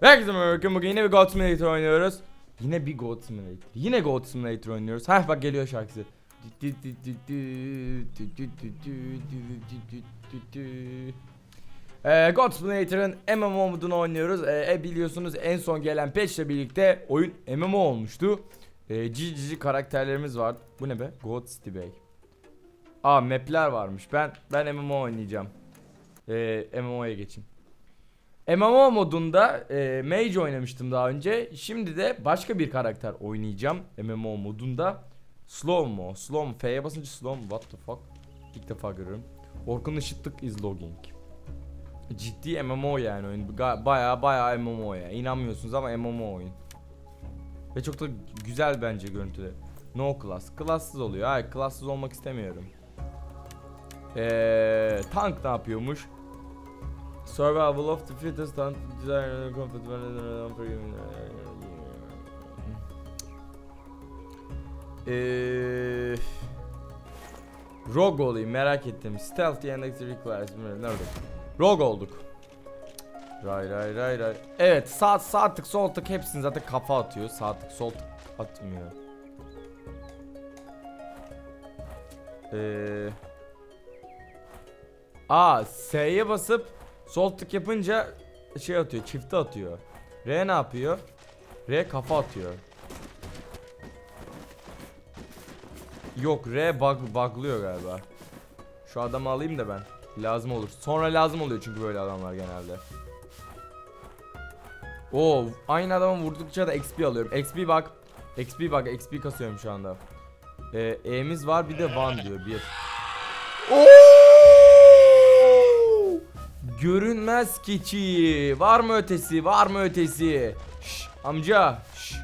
Herkese merhaba bugün yine bir God Simulator oynuyoruz. Yine bir God Simulator. Yine God Simulator oynuyoruz. Heh bak geliyor şarkısı. Ee, God Simulator'ın MMO modunu oynuyoruz. Ee, biliyorsunuz en son gelen patch birlikte oyun MMO olmuştu. Ee, cici karakterlerimiz var. Bu ne be? God City Bay. Aa map'ler varmış. Ben ben MMO oynayacağım. Ee, MMO'ya geçeyim. MMO modunda e, Mage oynamıştım daha önce. Şimdi de başka bir karakter oynayacağım MMO modunda. Slow mo. Slow mo. F'ye basınca slow mo. What the fuck? İlk defa görüyorum. Orkun Işıtlık is logging. Ciddi MMO yani oyun. Baya baya MMO ya. İnanmıyorsunuz ama MMO oyun. Ve çok da güzel bence görüntüde. No class. Class'sız oluyor. Hayır class'sız olmak istemiyorum. Eee tank ne yapıyormuş? Survival of the fittest and desire comfort Eee Rogue olayım merak ettim. Stealthy and requires nerede? Rogue olduk. Ray ray ray ray. Evet sağ sağ tık sol tık hepsini zaten kafa atıyor. Sağ tık sol tık atmıyor. Eee Aa S'ye basıp sol tık yapınca şey atıyor çifte atıyor. R ne yapıyor? R kafa atıyor. Yok R bug buglıyor galiba. Şu adamı alayım da ben. Lazım olur. Sonra lazım oluyor çünkü böyle adamlar genelde. Oo aynı adamı vurdukça da XP alıyorum. XP bak. XP bak XP kasıyorum şu anda. Ee, E'miz var bir de one diyor bir. Görünmez keçi. Var mı ötesi? Var mı ötesi? Şş, amca. Şş.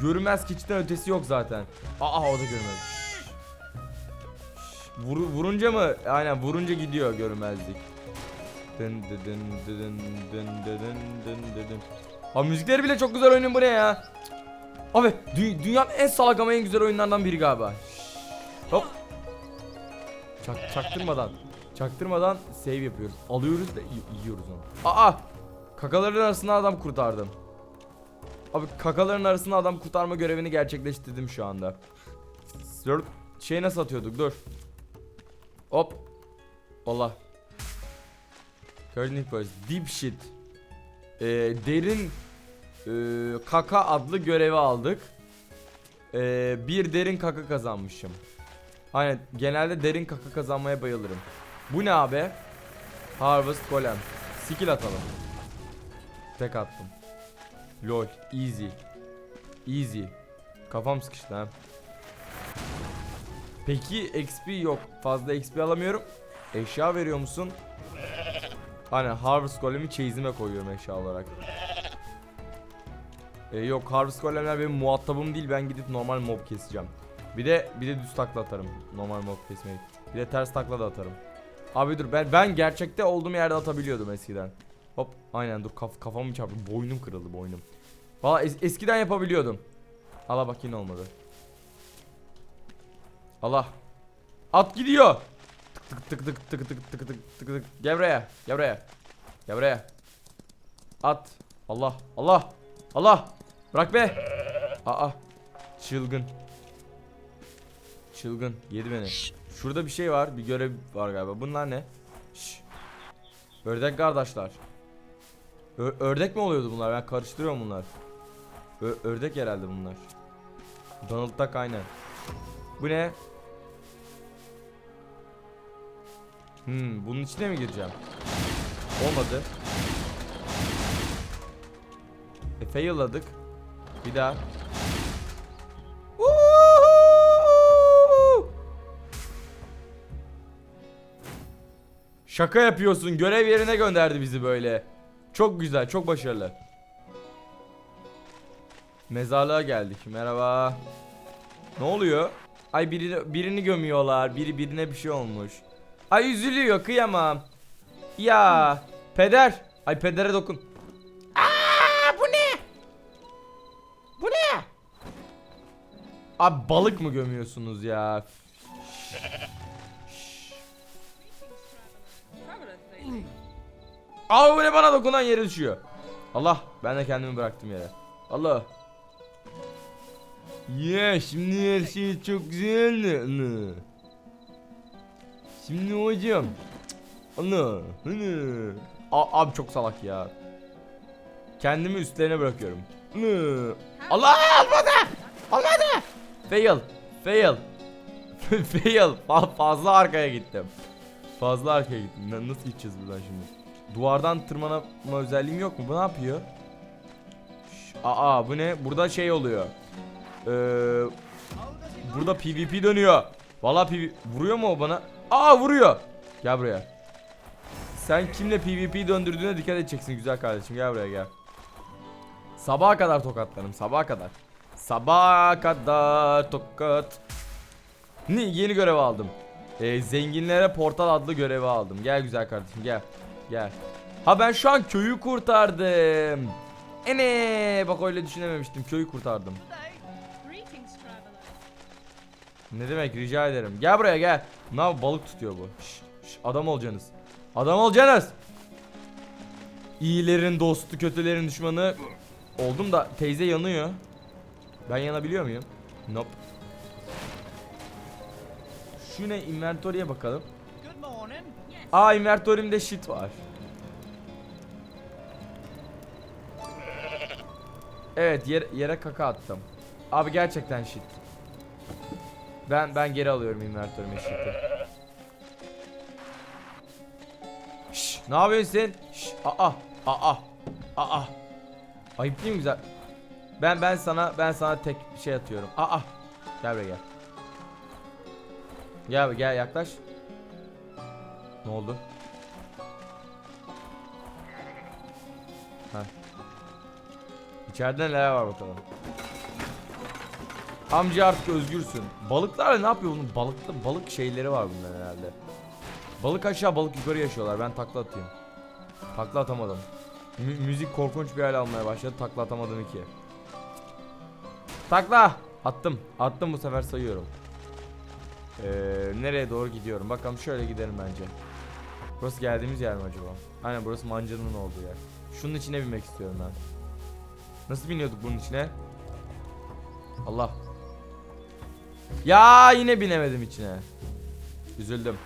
Görünmez keçiden ötesi yok zaten. Aa o da görünmez. Şş. Vur- vurunca mı? Aynen vurunca gidiyor görünmezlik. Dın dı dın dı dın dın dı dın dın dı dın. Abi müzikleri bile çok güzel oyunun bu ne ya? Abi dü- dünyanın en salak ama en güzel oyunlardan biri galiba. Şş. Hop. Çak, çaktırmadan. Çaktırmadan save yapıyoruz. Alıyoruz da yiyoruz onu. Aa! Kakaların arasında adam kurtardım. Abi kakaların arasında adam kurtarma görevini gerçekleştirdim şu anda. Şey nasıl atıyorduk? Dur. Hop. Allah. Curling first. Deep shit. Ee, derin ee, kaka adlı görevi aldık. Ee, bir derin kaka kazanmışım. Aynen genelde derin kaka kazanmaya bayılırım. Bu ne abi? Harvest Golem. Skill atalım. Tek attım. Lol. Easy. Easy. Kafam sıkıştı ha. Peki XP yok. Fazla XP alamıyorum. Eşya veriyor musun? Aynen Harvest Golem'i chase'ime koyuyorum eşya olarak. Ee, yok Harvest Golem'ler benim muhatabım değil. Ben gidip normal mob keseceğim. Bir de bir de düz takla atarım. Normal mob kesmeyi. Bir de ters takla da atarım. Abi dur ben ben gerçekte olduğum yerde atabiliyordum eskiden. Hop aynen dur kaf kafamı çarptı. Boynum kırıldı boynum. Valla es- eskiden yapabiliyordum. Allah bak yine olmadı. Allah. At gidiyor. Tık tık tık tık tık tık tık tık tık tık. Gel buraya. Gel buraya. Gel buraya. At. Allah. Allah. Allah. Bırak be. Aa. Çılgın. Çılgın. Yedi beni. Şurada bir şey var. Bir görev var galiba. Bunlar ne? Şş. Ördek kardeşler. Ö- ördek mi oluyordu bunlar? Ben karıştırıyorum bunlar. Ö- ördek herhalde bunlar. Donald Duck aynen. Bu ne? Hmm, bunun içine mi gireceğim? Olmadı. E fail'ladık. Bir daha. Şaka yapıyorsun. Görev yerine gönderdi bizi böyle. Çok güzel, çok başarılı. Mezarlığa geldik. Merhaba. Ne oluyor? Ay biri, birini gömüyorlar. Biri birine bir şey olmuş. Ay üzülüyor, kıyamam. Ya, peder. Ay pedere dokun. Aa, bu ne? Bu ne? Abi balık mı gömüyorsunuz ya? Aa böyle bana dokunan yere düşüyor. Allah ben de kendimi bıraktım yere. Allah. Ya şimdi her şey çok güzel. Şimdi hocam. Ana. Ana. A- abi çok salak ya. Kendimi üstlerine bırakıyorum. Ana. Allah olmadı. Olmadı. Fail. Fail. Fail. Fa- fazla arkaya gittim. Fazla arkaya gittim. Na- Nasıl gideceğiz buradan şimdi? Duvardan tırmanma özelliğim yok mu? Bu ne yapıyor? Şş, Aa bu ne? Burada şey oluyor. Ee, burada PvP dönüyor. Valla PvP vuruyor mu o bana? Aa vuruyor. Gel buraya. Sen kimle PvP döndürdüğüne dikkat edeceksin güzel kardeşim. Gel buraya gel. Sabaha kadar tokatlarım. Sabaha kadar. Sabaha kadar tokat. Yeni görev aldım. Ee, zenginlere portal adlı görevi aldım. Gel güzel kardeşim gel. Gel. Ha ben şu an köyü kurtardım. Ene bak öyle düşünememiştim. Köyü kurtardım. Ne demek rica ederim. Gel buraya gel. Ne yap balık tutuyor bu. Şş, şş, adam olacaksınız. Adam olacaksınız. İyilerin dostu, kötülerin düşmanı. Oldum da teyze yanıyor. Ben yanabiliyor muyum? Nope. Şu ne inventory'e bakalım. Aa inventory'imde shit var. Evet yer, yere kaka attım. Abi gerçekten shit. Ben ben geri alıyorum inventory'ime shit'i. Şş, ne yapıyorsun sen? Şş, aa, aa, aa. Ayıp değil mi güzel? Ben ben sana ben sana tek şey atıyorum. Aa. Gel buraya gel. Gel gel yaklaş. Ne oldu? Ha. İçeride neler var bakalım. Amca artık özgürsün. Balıklar ne yapıyor bunun? Balıkta balık şeyleri var bunların herhalde. Balık aşağı balık yukarı yaşıyorlar. Ben takla atayım. Takla atamadım. Mü- müzik korkunç bir hal almaya başladı. Takla atamadım iki. Takla! Attım. Attım bu sefer sayıyorum. Ee, nereye doğru gidiyorum? Bakalım şöyle gidelim bence. Burası geldiğimiz yer mi acaba? Aynen burası mancanın olduğu yer. Şunun içine binmek istiyorum ben. Nasıl biniyorduk bunun içine? Allah. Ya yine binemedim içine. Üzüldüm.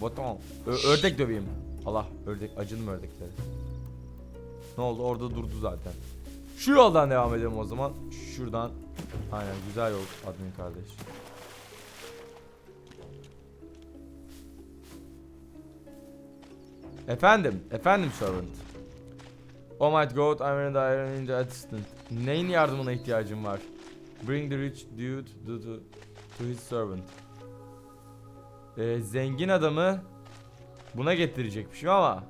Boton. Ö- ördek döveyim. Allah ördek acıdım ördekleri. Ne oldu? Orada durdu zaten. Şu yoldan devam edelim o zaman. Şuradan. Aynen güzel yol admin kardeş. Efendim, efendim servant. Oh my god, I'm in the iron in assistant. Neyin yardımına ihtiyacım var? Bring the rich dude to, to, to his servant. Ee, zengin adamı buna getirecekmişim ama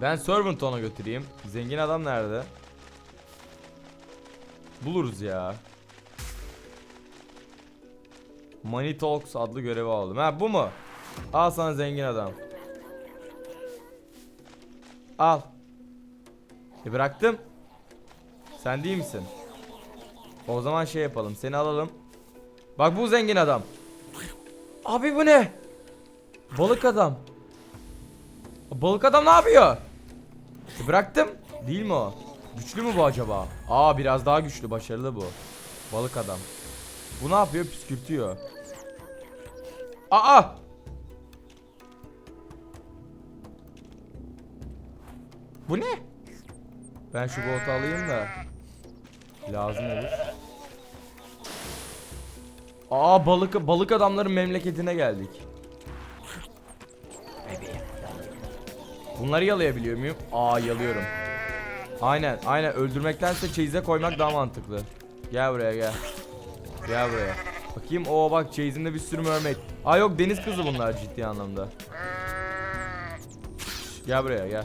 ben servant ona götüreyim. Zengin adam nerede? Buluruz ya. Money Talks adlı görevi aldım. Ha bu mu? Al sana zengin adam. Al. E bıraktım. Sen değil misin? O zaman şey yapalım. Seni alalım. Bak bu zengin adam. Abi bu ne? Balık adam. Balık adam ne yapıyor? E bıraktım. Değil mi o? Güçlü mü bu acaba? Aa biraz daha güçlü, başarılı bu. Balık adam. Bu ne yapıyor? Püskürtüyor. Aa! Bu ne? Ben şu botu alayım da lazım olur. Aa balık balık adamların memleketine geldik. Bunları yalayabiliyor muyum? Aa yalıyorum. Aynen aynen öldürmektense çeyize koymak daha mantıklı. Gel buraya gel. Gel buraya. Bakayım o bak çeyizimde bir sürü mermaid. Aa yok deniz kızı bunlar ciddi anlamda. Gel buraya gel.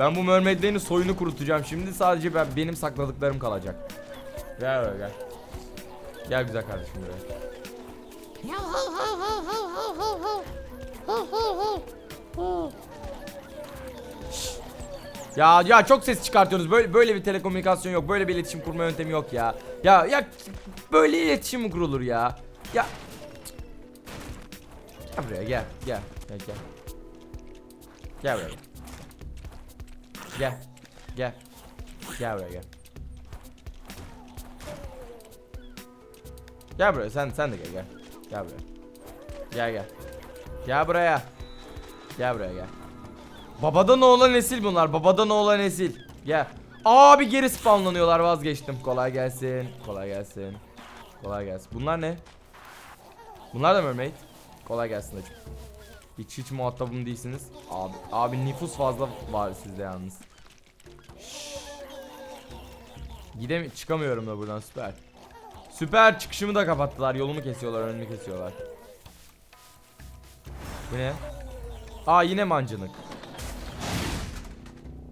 Ben bu mermaidlerin soyunu kurutacağım. Şimdi sadece ben benim sakladıklarım kalacak. Gel buraya gel. Gel güzel kardeşim buraya. Ya ya çok ses çıkartıyorsunuz. Böyle böyle bir telekomünikasyon yok. Böyle bir iletişim kurma yöntemi yok ya. Ya ya böyle iletişim mi kurulur ya? Ya Gel buraya gel gel gel gel. Gel buraya. Gel. Gel. Gel buraya gel. Gel buraya sen sen de gel gel. Gel buraya. Gel gel. Gel buraya. Gel buraya gel. Babadan oğula nesil bunlar. Babadan oğula nesil. Gel. Abi geri spawnlanıyorlar vazgeçtim. Kolay gelsin. Kolay gelsin. Kolay gelsin. Bunlar ne? Bunlar da mermaid. Kolay gelsin hacım. Hiç hiç muhatabım değilsiniz. Abi abi nüfus fazla var sizde yalnız. Gidem çıkamıyorum da buradan süper. Süper çıkışımı da kapattılar. Yolumu kesiyorlar, önümü kesiyorlar. Bu ne? Aa yine mancınık.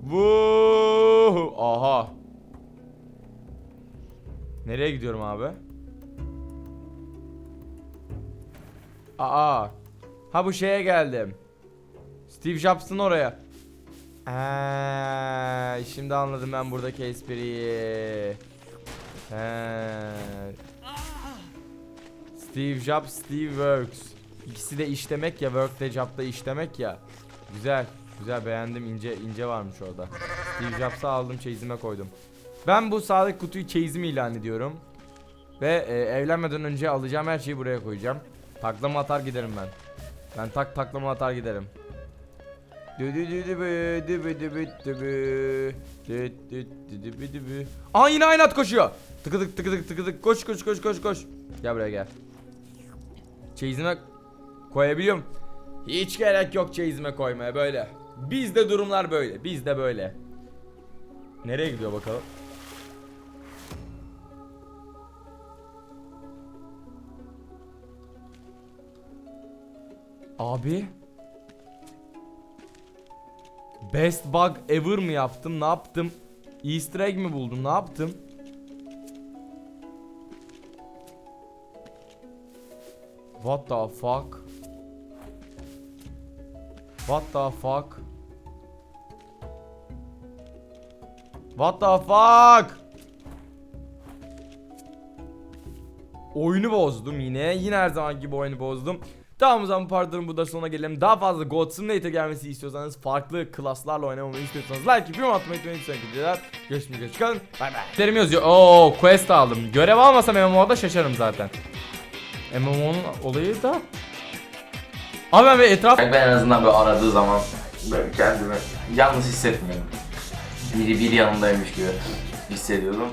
Vuuu. Aha. Nereye gidiyorum abi? Aa. Ha bu şeye geldim. Steve Jobs'ın oraya. Eee, şimdi anladım ben buradaki espriyi. He. Steve Jobs, Steve Works. İkisi de işlemek ya, work de job da işlemek ya. Güzel, güzel beğendim. ince ince varmış orada. Steve Jobs'ı aldım, çeyizime koydum. Ben bu sağdaki kutuyu çeyizim ilan ediyorum. Ve e, evlenmeden önce alacağım her şeyi buraya koyacağım. Taklama atar giderim ben. Ben tak taklama atar giderim. Aa yine aynı at koşuyor. Tıkıdık tıkıdık tıkıdık koş koş koş koş koş. Gel buraya gel. Çeyizime koyabiliyorum. Hiç gerek yok çeyizime koymaya böyle. Bizde durumlar böyle. Bizde böyle. Nereye gidiyor bakalım? Abi. Best bug ever mı yaptım? Ne yaptım? Easter egg mi buldum? Ne yaptım? What the fuck? What the fuck? What the fuck? Oyunu bozdum yine. Yine her zaman gibi oyunu bozdum. Tamam o zaman bu partların burada sonuna gelelim. Daha fazla God Simulator gelmesi istiyorsanız farklı klaslarla oynamamı istiyorsanız like bir atmayı unutmayın. Sonraki videoda görüşmek üzere. Çıkalım. Bay bay. Terim yazıyor. Oo quest aldım. Görev almasam MMO'da şaşarım zaten. MMO'nun olayı da Abi ben bir etraf Ben en azından böyle aradığı zaman böyle kendimi yalnız hissetmiyorum. Biri biri yanındaymış gibi hissediyordum.